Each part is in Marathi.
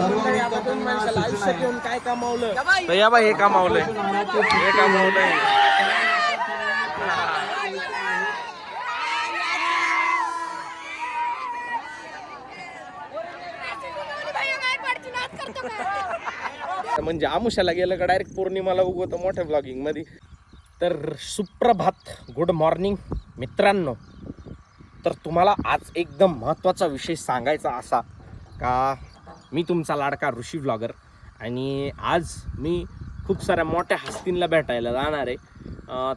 माणसाला घेऊन काय कमावलं? तर या हे कमावलंय. हे कमावलंय? म्हणजे आमुषाला गेलं का डायरेक्ट पौर्णिमाला उगवतं मोठ्या ब्लॉगिंगमध्ये. तर सुप्रभात गुड मॉर्निंग मित्रांनो. तर तुम्हाला आज एकदम महत्त्वाचा विषय सांगायचा असा का मी तुमचा लाडका ऋषी व्लॉगर आणि आज मी खूप साऱ्या मोठ्या हस्तींना भेटायला जाणार आहे.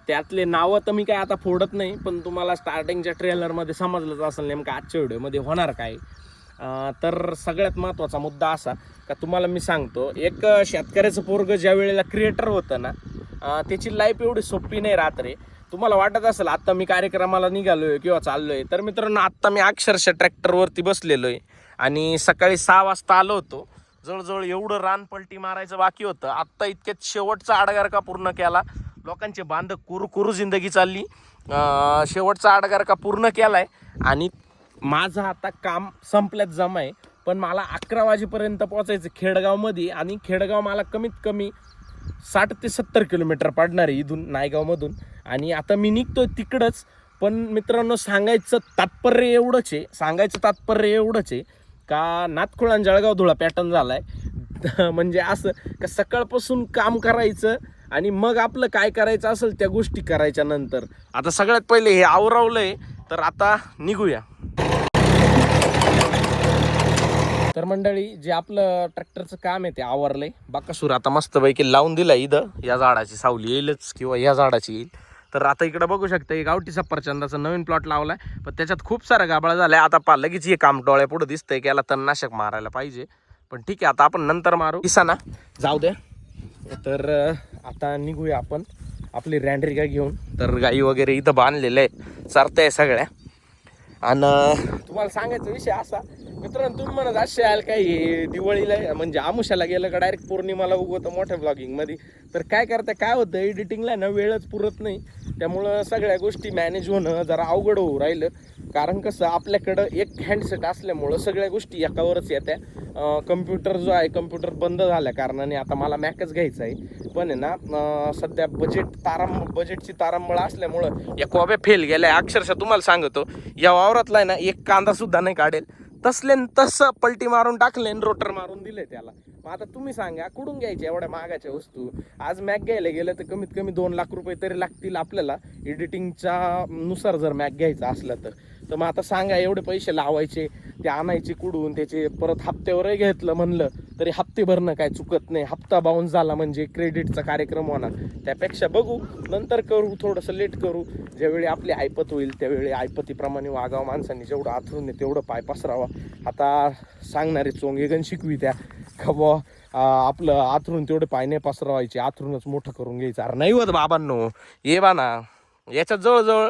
त्यातले नावं तर मी काय आता फोडत नाही पण तुम्हाला स्टार्टिंगच्या ट्रेलरमध्ये समजलंच असेल नेमकं आजच्या व्हिडिओमध्ये होणार काय. तर सगळ्यात महत्त्वाचा मुद्दा असा का तुम्हाला मी सांगतो एक शेतकऱ्याचं पोरग ज्या वेळेला क्रिएटर होतं ना त्याची लाईफ एवढी सोपी नाही राहत रे. तुम्हाला वाटत असेल आत्ता मी कार्यक्रमाला निघालो आहे किंवा चाललो आहे तर मित्रांनो आत्ता मी अक्षरशः ट्रॅक्टरवरती बसलेलो आहे आणि सकाळी सहा वाजता आलो होतो. जवळजवळ एवढं रान पलटी मारायचं बाकी होतं. आत्ता इतक्यात शेवटचा आडगारका पूर्ण केला. लोकांचे बांध कुरकुरू जिंदगी चालली. शेवटचा आडगारका पूर्ण पूर्ण केलाय. आणि माझं आता काम संपल्यात जमा आहे. पण मला अकरा वाजेपर्यंत पोहोचायचं खेडगावमध्ये. आणि खेडगाव मला कमीत कमी साठ ते सत्तर किलोमीटर पडणार आहे इथून नायगावमधून. आणि आता मी निघतोय तिकडंच. पण मित्रांनो सांगायचं तात्पर्य एवढंच आहे. सांगायचं तात्पर्य एवढंच आहे का नातखोळा आणि जळगाव धुळा पॅटर्न झाला आहे म्हणजे असं का सकाळपासून काम करायचं आणि मग आपलं काय करायचं असेल त्या गोष्टी करायच्या नंतर. आता सगळ्यात पहिले हे आवरावलंय तर आता निघूया. तर मंडळी जे आपलं ट्रॅक्टरचं काम आहे ते आवरलंय. बाकासूर आता मस्तपैकी लावून दिला इथं. या झाडाची सावली येईलच किंवा या झाडाची येईल. तर आता इकडं बघू शकता एक गावठी सफरचंदाचा नवीन प्लॉट लावलाय. पण त्याच्यात खूप साऱ्या गाबळा आहे आता पा लगेच हे काम डोळ्या पुढे दिसतंय की याला तणनाशक मारायला पाहिजे. पण ठीक आहे आता आपण नंतर मारू. दिसा ना जाऊ द्या. तर आता निघूया आपण आपली रँडरी गाय घेऊन. तर गाई वगैरे इथं बांधलेलं आहे चारताय सगळ्या. आणि तुम्हाला सांगायचा विषय असा मित्रांनो तुम्ही म्हणत असे याल काय हे दिवाळीला म्हणजे आमुषाला गेलं का डायरेक्ट पौर्णिमाला उगवतं मोठ्या ब्लॉगिंगमध्ये तर काय करता काय होतं एडिटिंगला ना वेळच पुरत नाही. त्यामुळं सगळ्या गोष्टी मॅनेज होणं जरा अवघड होऊ राहिलं. कारण कसं आपल्याकडं एक हँडसेट असल्यामुळं सगळ्या गोष्टी एकावरच येत्या. कम्प्युटर जो आहे कम्प्युटर बंद झाल्या कारणाने आता मला मॅकच घ्यायचं आहे. पण आहे ना सध्या बजेट ताराम बजेटची तारांबळ असल्यामुळं या कोब्या फेल गेल्या. अक्षरशः तुम्हाला सांगतो या वावरातला आहे ना एक कांदासुद्धा नाही काढेल. तसले तसं पलटी मारून टाकले आणि रोटर मारून दिले त्याला. मग आता तुम्ही सांगा कुठून घ्यायचे एवढ्या महागाच्या वस्तू? आज मॅक घ्यायला गेलं तर कमीत कमी दोन लाख रुपये तरी लागतील आपल्याला. एडिटिंगच्या नुसार जर मॅक घ्यायचा असलं तर. तर मग आता सांगा एवढे पैसे लावायचे ते आणायचे कुडून त्याचे परत हप्त्यावरही घेतलं म्हणलं. तरी हप्ते भरणं काय चुकत नाही. हप्ता बाउन्स झाला म्हणजे क्रेडिटचा कार्यक्रम होणार. त्यापेक्षा बघू नंतर करू थोडंसं लेट करू. ज्यावेळी आपली ऐपत होईल त्यावेळी ऐपतीप्रमाणे वागावं. माणसांनी जेवढं आथरून आहे तेवढं पाय पसरावा. आता सांगणारे चोंगे गण शिकवी त्या. खबा आपलं आथरून तेवढे पाय नाही पसरवायचे. आथरूनच मोठं करून घ्यायचं. अरे नाही होत बाबांनो. ये बाना याच्यात जवळजवळ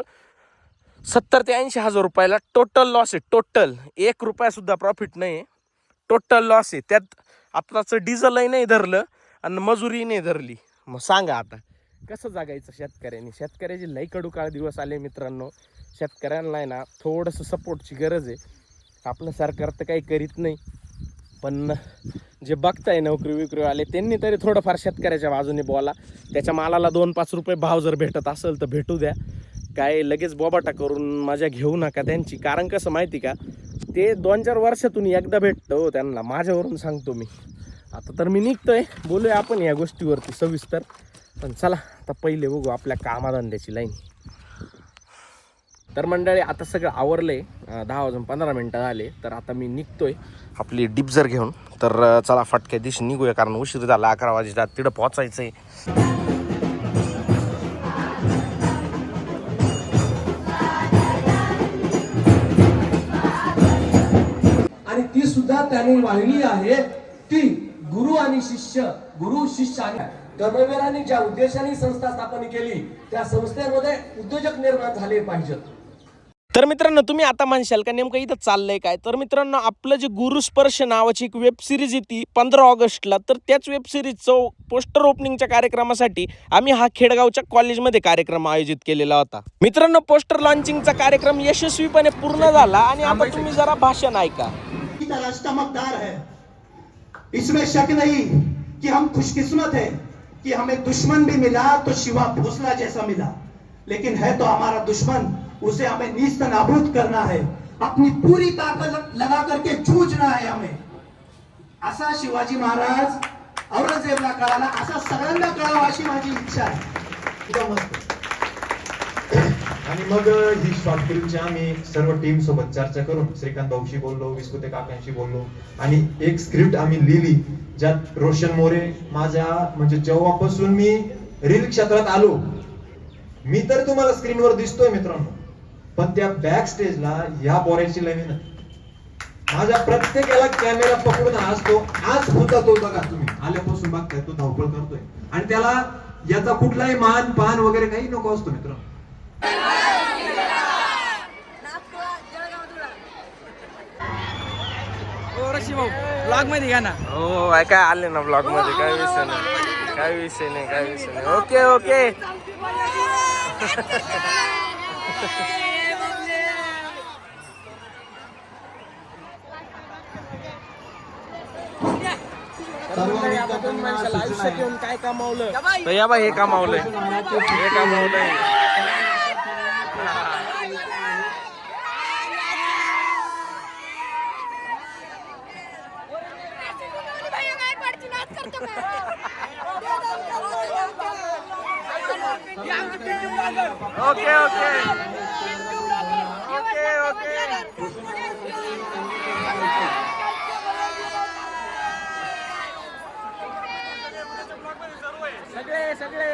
सत्तर ते ऐंशी हजार रुपयाला टोटल लॉस आहे. टोटल एक रुपयासुद्धा प्रॉफिट नाही टोटल लॉस आहे. त्यात आत्ताचं डिझेलही नाही धरलं आणि मजुरी नाही धरली. मग सांगा आता कसं जागायचं शेतकऱ्यांनी? शेतकऱ्याचे लई कडू काळ दिवस आले मित्रांनो. शेतकऱ्यांना आहे ना थोडंसं सपोर्टची गरज आहे. आपलं सरकार तर काही करीत नाही. पण जे बघताय नोकरी विक्री आले त्यांनी तरी थोडंफार शेतकऱ्याच्या बाजूने बोला. त्याच्या मालाला दोन पाच रुपये भाव जर भेटत असेल तर भेटू द्या. काय लगेच बोबाटा करून माझ्या घेऊ नका त्यांची. कारण कसं माहिती का? ते दोन चार वर्षातून एकदा भेटतं हो त्यांना. माझ्यावरून सांगतो मी. आता तर मी निघतोय. बोलूया आपण या गोष्टीवरती सविस्तर. पण चला आता पहिले बघू आपल्या कामाधंद्याची लाईन. तर मंडळी आता सगळं आवरले दहा वाजून पंधरा मिनटं झाले. तर आता मी निघतोय. आपली डिप्झर घेऊन तर चला फटक्या दिवशी निघूया. कारण उशीर झाला अकरा वाजेचा तिथं पोहोचायचं आहे ती सुद्धा त्याने वाहिली आहे. ती गुरु आणि शिष्य गुरु शिष्य आणि धर्मवीरांनी ज्या उद्देशाने संस्था स्थापन केली त्या संस्थेमध्ये उद्योजक निर्माण झाले पाहिजेत तर मित्रांनो तुम्ही आता म्हणशाल का नेमकं इथं चाललंय काय? तर मित्रांनो आपलं जे गुरुस्पर्श नावाची एक वेब सिरीज येते पंधरा ऑगस्टला. तर त्याच वेब सिरीजचं पोस्टर ओपनिंगच्या कार्यक्रमासाठी आम्ही हा खेडगावच्या कॉलेजमध्ये कार्यक्रम आयोजित केलेला होता. मित्रांनो पोस्टर लॉन्चिंगचा कार्यक्रम यशस्वीपणे पूर्ण झाला आणि आता तुम्ही जरा भाषण ऐका. तरह चमकदार है। इसमें शक नहीं कि हम खुशकिस्मत है, कि हमें दुश्मन भी मिला तो शिवा भोसला जैसा मिला। लेकिन है तो हमारा दुश्मन, उसे हमें नीस्त नाबूद करना है। अपनी पूरी ताकत लगा करके जूझना है हमें। असा शिवाजी महाराज औरंगजेबला कळाला असा सगळ्यांना कळावा अशी माझी इच्छा आहे. मस्त. आणि मग ही शॉर्ट फिल्मची आम्ही सर्व टीम सोबत चर्चा करून श्रीकांत भाऊशी बोललो विस्कुते काकांशी बोललो. आणि एक स्क्रिप्ट आम्ही लिहिली ज्यात रोशन मोरे माझ्या म्हणजे जेव्हापासून मी रील क्षेत्रात आलो मी तर तुम्हाला स्क्रीनवर दिसतोय मित्रांनो. पण त्या बॅक स्टेजला ह्या पोऱ्याची नवीन माझ्या प्रत्येकाला कॅमेरा पकडून आज तो आज होता तो बघा तुम्ही. आल्यापासून बघताय तो धावपळ करतोय. आणि त्याला याचा कुठलाही मान पान वगैरे काही नको असतो मित्रांनो. ब्लॉगमध्ये घ्या ना. हो काय आले ना ब्लॉगमध्ये? काय विषय नाही. काय विषय नाही काय विषय नाही. Okay okay. आयुष्यात येऊन काय कमावलं? तर या बाई हे कमावलंय. हे कमावलंय. ओके ओके ओके ओके सगळे सगळे.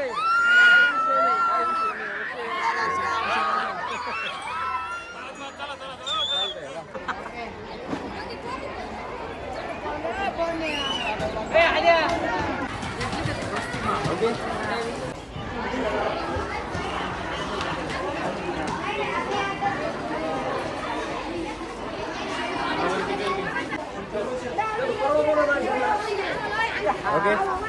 Okay.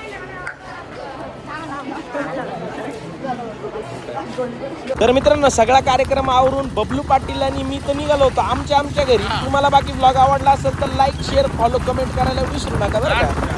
तर मित्रांनो सगळा कार्यक्रम आवरून बबलू पाटील आणि मी तर निघालो होतो आमच्या आमच्या घरी. तुम्हाला बाकी ब्लॉग आवडला असेल तर लाईक शेअर फॉलो कमेंट करायला विसरू नका बरं का?